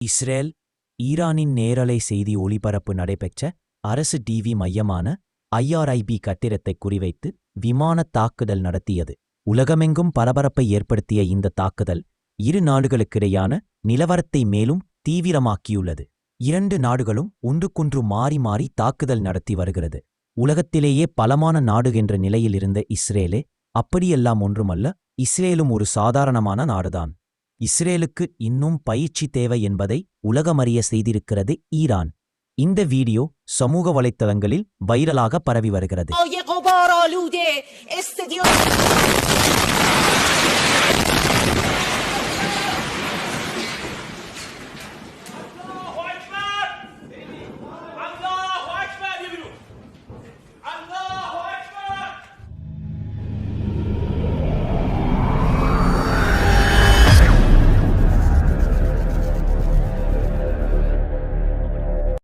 Israel ஈரானின் நேரலை செய்தி ஒளிபரப்பு நடைபெற்ற அரசு டிவி மையமான ஐஆர்ஐபி கட்டிடத்தை குறிவைத்து விமானத் தாக்குதல் நடத்தியது. உலகமெங்கும் பரபரப்பை ஏற்படுத்திய இந்த தாக்குதல் இரு நாடுகளுக்கிடையான நிலவரத்தை மேலும் தீவிரமாக்கியுள்ளது. இரண்டு நாடுகளும் ஒன்றுக்கொன்று மாறி மாறி தாக்குதல் நடத்தி வருகிறது. உலகத்திலேயே பலமான நாடு என்ற நிலையில் இருந்த இஸ்ரேலே அப்படியெல்லாம் ஒன்றுமல்ல இஸ்ரேலும் ஒரு சாதாரணமான நாடுதான். இஸ்ரேலுக்கு இன்னும் பயிற்சி தேவை என்பதை உலகமறிய செய்திருக்கிறது ஈரான். இந்த வீடியோ சமூக வலைத்தளங்களில் வைரலாக பரவி வருகிறது.